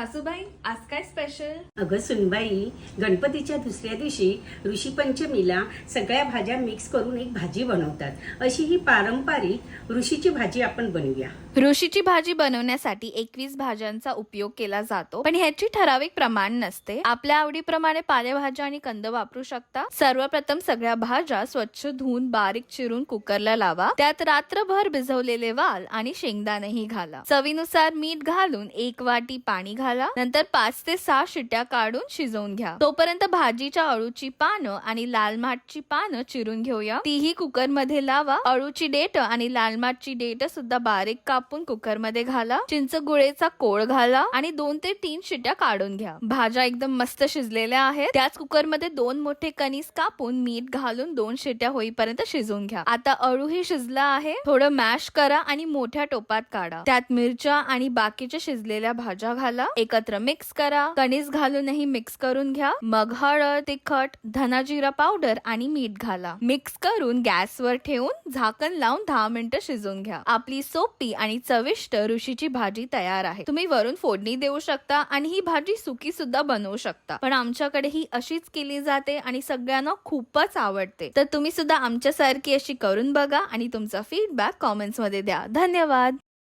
सासूबाई आज काय स्पेशल अगं सुनबाई गणपतीच्या दुसऱ्या दिवशी ऋषी पंचमीला सगळ्या भाज्या मिक्स करून एक भाजी बनवतात. अशी ही पारंपरिक ऋषीची भाजी आपण बनवूया. ऋषीची भाजी बनवण्यासाठी एकवीस भाज्यांचा उपयोग केला जातो पण ह्याची ठराविक प्रमाण नसते. आपल्या आवडीप्रमाणे पालेभाज्या आणि कंद वापरू शकता. सर्वप्रथम सगळ्या भाज्या स्वच्छ धुवून बारीक चिरून कुकरला लावा. त्यात रात्रभर भिजवलेले वाल आणि शेंगदाणेही घाला. चवीनुसार मीठ घालून एक वाटी पाणी घाला. नंतर पाच ते सहा शिट्या काढून शिजवून घ्या. तोपर्यंत भाजीच्या अळूची पानं आणि लाल माठची पानं चिरून घेऊया. तीही कुकरमध्ये लावा. अळूची डेट आणि लाल माठची डेट सुद्धा बारीक कापून कुकरमध्ये घाला. चिंच गुळेचा कोळ घाला आणि दोन ते तीन शिट्या काढून घ्या. भाज्या एकदम मस्त शिजलेल्या आहेत. त्याच कुकरमध्ये दोन मोठे कणीस कापून मीठ घालून दोन शिट्या होईपर्यंत शिजवून घ्या. आता अळूही शिजला आहे. थोडं मॅश करा आणि मोठ्या टोपात काढा. त्यात मिरच्या आणि बाकीच्या शिजलेल्या भाज्या घाला. एकत्र मिक्स करा. कणीस घालूनही मिक्स करून घ्या. मग हळद तिखट धना जिरा पावडर आणि मीठ घाला. मिक्स करून गॅसवर ठेवून झाकण लावून दहा मिनिटं शिजवून घ्या. आपली सोपी आणि चविष्ट ऋषीची भाजी तयार आहे. तुम्ही वरून फोडणी देऊ शकता आणि ही भाजी सुकी सुद्धा बनवू शकता. पण आमच्याकडे ही अशीच केली जाते आणि सगळ्यांना खूपच आवडते. तर तुम्ही सुद्धा आमच्यासारखी अशी करून बघा आणि तुमचा फीडबॅक कॉमेंट्समध्ये द्या. धन्यवाद!